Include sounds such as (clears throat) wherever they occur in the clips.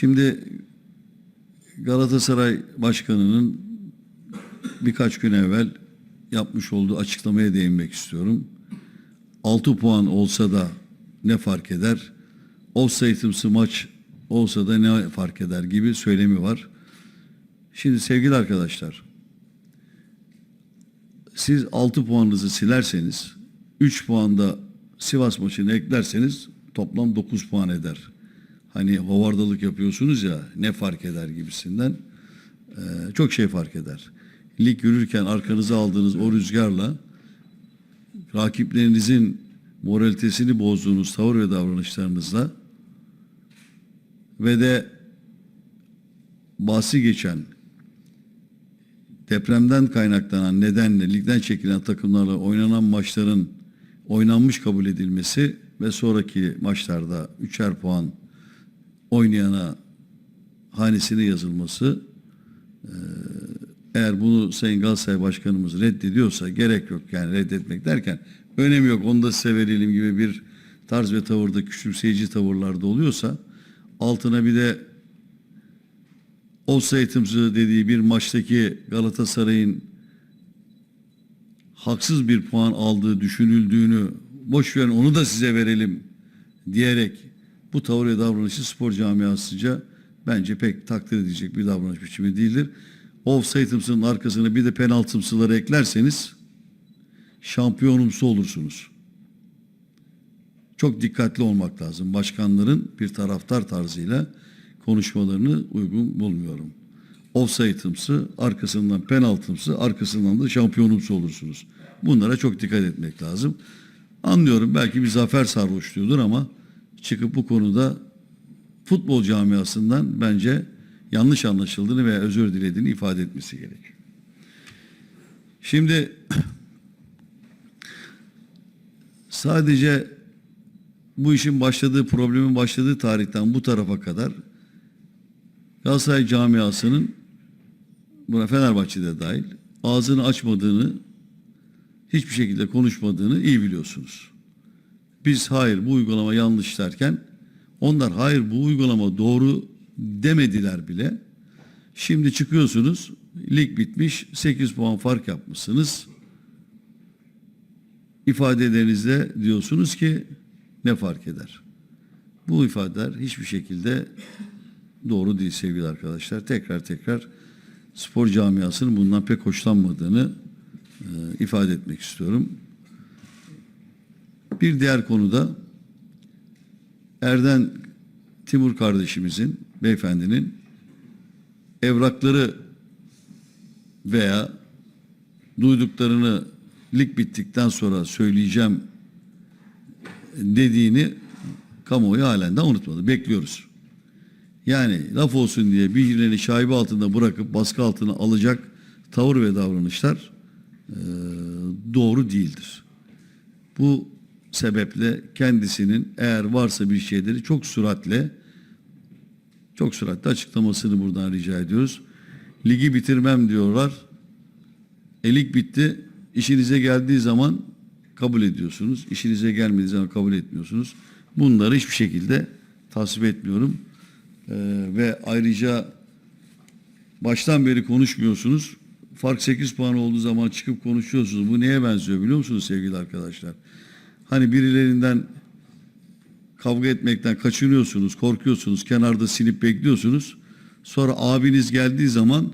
Şimdi Galatasaray Başkanı'nın birkaç gün evvel yapmış olduğu açıklamaya değinmek istiyorum. 6 puan olsa da ne fark eder? Offside'ımsı maç olsa da ne fark eder gibi söylemi var. Şimdi sevgili arkadaşlar, siz 6 puanınızı silerseniz 3 puanda Sivas maçını eklerseniz toplam 9 puan eder. Hani hovardalık yapıyorsunuz ya ne fark eder gibisinden Ee, çok şey fark eder. Lig yürürken arkanıza aldığınız o rüzgarla rakiplerinizin moralitesini bozduğunuz tavır ve davranışlarınızla ve de bahsi geçen depremden kaynaklanan nedenle ligden çekilen takımlarla oynanan maçların oynanmış kabul edilmesi ve sonraki maçlarda üçer puan oynayana hanesine yazılması eee, eğer bunu Sayın Galatasaray Başkanımız reddediyorsa gerek yok yani reddetmek derken önemi yok onu da size verelim gibi bir tarz ve tavırda küçümseyici tavırlarda oluyorsa altına bir de offside'ımsı dediği bir maçtaki Galatasaray'ın haksız bir puan aldığı düşünüldüğünü boş verin onu da size verelim diyerek bu tavır ve davranışı spor camiasıca bence pek takdir edecek bir davranış biçimi değildir. Offside'ımsının arkasına bir de penaltımsıları eklerseniz şampiyonumsu olursunuz. Çok dikkatli olmak lazım. Başkanların bir taraftar tarzıyla konuşmalarını uygun bulmuyorum. Offside'ımsı, arkasından penaltımsı, arkasından da şampiyonumsu olursunuz. Bunlara çok dikkat etmek lazım. Anlıyorum belki bir zafer sarhoşluğudur ama çıkıp bu konuda futbol camiasından bence yanlış anlaşıldığını veya özür dilediğini ifade etmesi gerekiyor. Şimdi (clears throat) sadece bu işin başladığı, problemin başladığı tarihten bu tarafa kadar Galatasaray camiasının buna Fenerbahçe'de dahil ağzını açmadığını hiçbir şekilde konuşmadığını iyi biliyorsunuz. Biz hayır bu uygulama yanlış derken onlar hayır bu uygulama doğru demediler bile. Şimdi çıkıyorsunuz lig bitmiş 8 puan fark yapmışsınız. İfadelerinizde diyorsunuz ki ne fark eder? Bu ifadeler hiçbir şekilde doğru değil sevgili arkadaşlar. Tekrar tekrar spor camiasının bundan pek hoşlanmadığını e, ifade etmek istiyorum. Bir diğer konuda Erden Timur kardeşimizin, beyefendinin evrakları veya duyduklarını lig bittikten sonra söyleyeceğim dediğini kamuoyu halen de unutmadı. Bekliyoruz. Yani laf olsun diye birilerini şaibe altında bırakıp baskı altına alacak tavır ve davranışlar eee, doğru değildir. Bu sebeple kendisinin eğer varsa bir şeyleri çok süratle çok süratle açıklamasını buradan rica ediyoruz. Ligi bitirmem diyorlar. E lig bitti. İşinize geldiği zaman kabul ediyorsunuz. İşinize gelmediği zaman kabul etmiyorsunuz. Bunları hiçbir şekilde tasvip etmiyorum. Ee, ve ayrıca baştan beri konuşmuyorsunuz. Fark 8 puan olduğu zaman çıkıp konuşuyorsunuz. Bu neye benziyor biliyor musunuz sevgili arkadaşlar? Hani birilerinden kavga etmekten kaçınıyorsunuz, korkuyorsunuz, kenarda silip bekliyorsunuz. Sonra abiniz geldiği zaman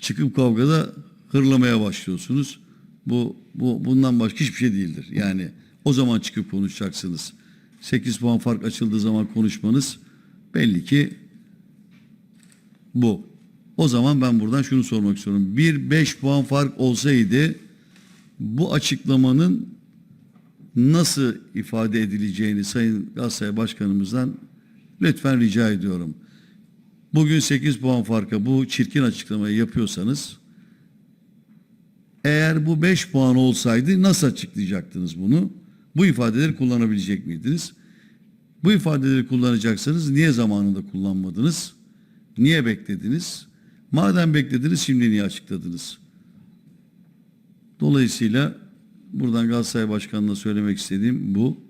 çıkıp kavgada hırlamaya başlıyorsunuz. Bu, bu bundan başka hiçbir şey değildir. Yani o zaman çıkıp konuşacaksınız. 8 puan fark açıldığı zaman konuşmanız belli ki bu. O zaman ben buradan şunu sormak istiyorum. Bir 5 puan fark olsaydı bu açıklamanın nasıl ifade edileceğini Sayın Galatasaray Başkanımızdan lütfen rica ediyorum. Bugün 8 puan farka bu çirkin açıklamayı yapıyorsanız eğer bu 5 puan olsaydı nasıl açıklayacaktınız bunu? Bu ifadeleri kullanabilecek miydiniz? Bu ifadeleri kullanacaksanız niye zamanında kullanmadınız? Niye beklediniz? Madem beklediniz şimdi niye açıkladınız? Dolayısıyla buradan Galatasaray Başkanı'na söylemek istediğim bu.